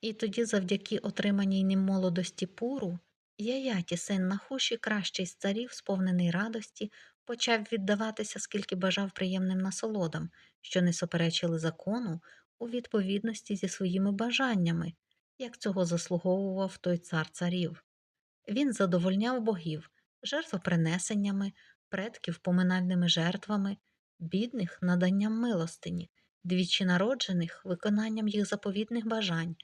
І тоді, завдяки отриманій ним молодості пуру, Яяті, син Нахуші, кращий з царів, сповнений радості, почав віддаватися, скільки бажав приємним насолодам, що не суперечили закону у відповідності зі своїми бажаннями, як цього заслуговував той цар царів. Він задовольняв богів жертвопринесеннями, предків поминальними жертвами, бідних наданням милостині, двічі народжених виконанням їх заповідних бажань,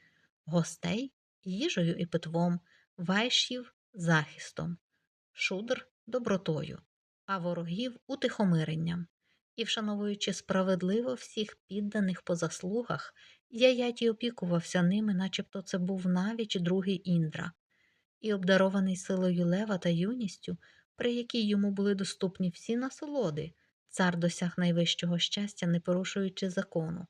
гостей їжею і питвом, вайшів захистом, шудр добротою, а ворогів утихомиренням. І, вшановуючи справедливо всіх підданих по заслугах, Яяті опікувався ними, начебто це був навіч другий Індра, і, обдарований силою лева та юністю, при якій йому були доступні всі насолоди, цар досяг найвищого щастя, не порушуючи закону.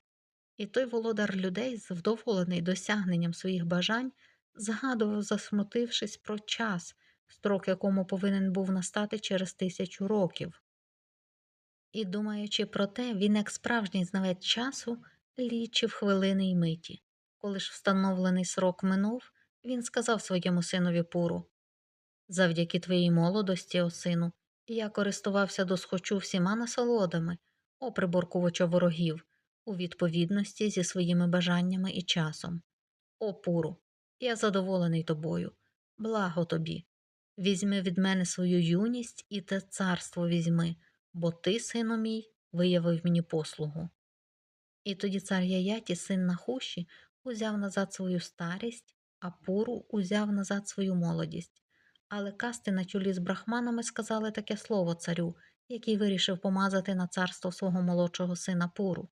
І той володар людей, вдоволений досягненням своїх бажань, згадував, засмутившись про час, строк якому повинен був настати через тисячу років. І, думаючи про те, він, як справжній знавець часу, лічив хвилини й миті. Коли ж встановлений срок минув, він сказав своєму синові Пуру Завдяки твоїй молодості, о сину, я користувався досхочу всіма насолодами, о приборкувача ворогів, у відповідності зі своїми бажаннями і часом. О Пуру, я задоволений тобою, благо тобі. Візьми від мене свою юність і те царство візьми, бо ти, сину мій, виявив мені послугу. І тоді цар Яяті, син Нахуші, узяв назад свою старість, а Пуру узяв назад свою молодість. Але касти на чолі з брахманами сказали таке слово царю, який вирішив помазати на царство свого молодшого сина Пуру.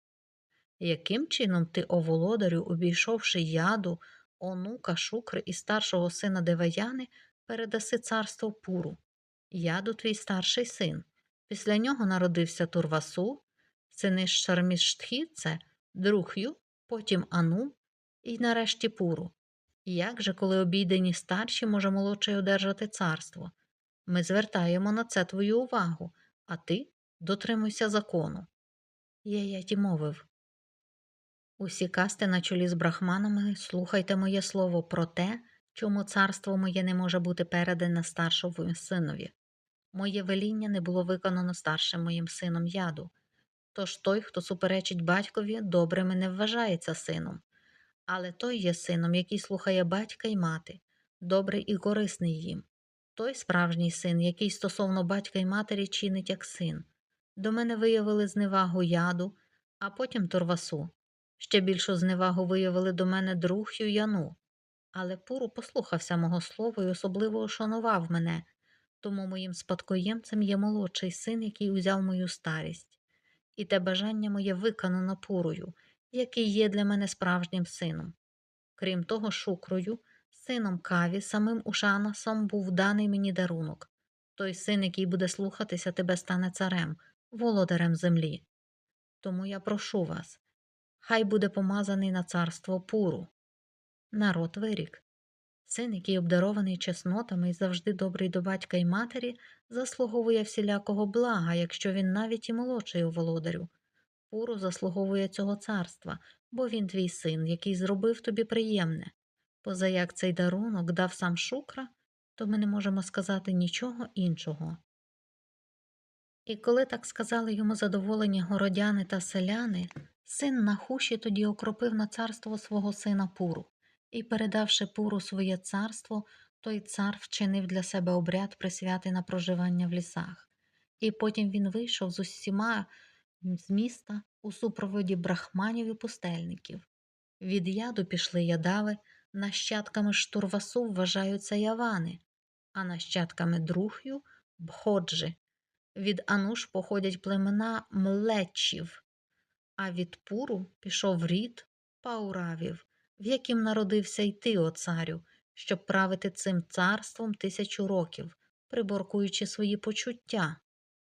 Яким чином ти, о володарю, обійшовши яду, онука, шукри і старшого сина Деваяни, передаси царство Пуру? Яду твій старший син. Після нього народився Турвасу, сини Шарміштхі – це Друх'ю, потім Ану і нарешті Пуру. Як же, коли обійдені старші, може молодший одержати царство? Ми звертаємо на це твою увагу, а ти дотримуйся закону. Яяті мовив. Усі касти на чолі з брахманами, слухайте моє слово про те, чому царство моє не може бути передане старшому синові. Моє веління не було виконано старшим моїм сином яду. Тож той, хто суперечить батькові, добрим не вважається сином. Але той є сином, який слухає батька й мати, добрий і корисний їм. Той справжній син, який стосовно батька й матері чинить як син. До мене виявили зневагу яду, а потім турвасу. Ще більшу зневагу виявили до мене друг Яну. Але Пуру послухався мого слова і особливо ошанував мене, тому моїм спадкоємцем є молодший син, який узяв мою старість. І те бажання моє виконано Пурою, який є для мене справжнім сином. Крім того, шукрою, сином Каві, самим Ушанасом був даний мені дарунок. Той син, який буде слухатися, тебе стане царем, володарем землі. Тому я прошу вас, хай буде помазаний на царство пуру. Народ вирік. Син, який обдарований чеснотами і завжди добрий до батька й матері, заслуговує всілякого блага, якщо він навіть і молодший у володарю. Пуру заслуговує цього царства, бо він твій син, який зробив тобі приємне. Поза як цей дарунок дав сам шукра, то ми не можемо сказати нічого іншого. І коли так сказали йому задоволені городяни та селяни, син Нахуші тоді окропив на царство свого сина Пуру, і, передавши Пуру своє царство, той цар вчинив для себе обряд присвяти на проживання в лісах. І потім він вийшов з усіма з міста у супроводі брахманів і пустельників. Від яду пішли ядави, нащадками штурвасу вважаються явани, а нащадками друх'ю бходжи. Від Ануш походять племена млечів, а від Пуру пішов рід пауравів, в яким народився й ти, о царю, щоб правити цим царством тисячу років, приборкуючи свої почуття.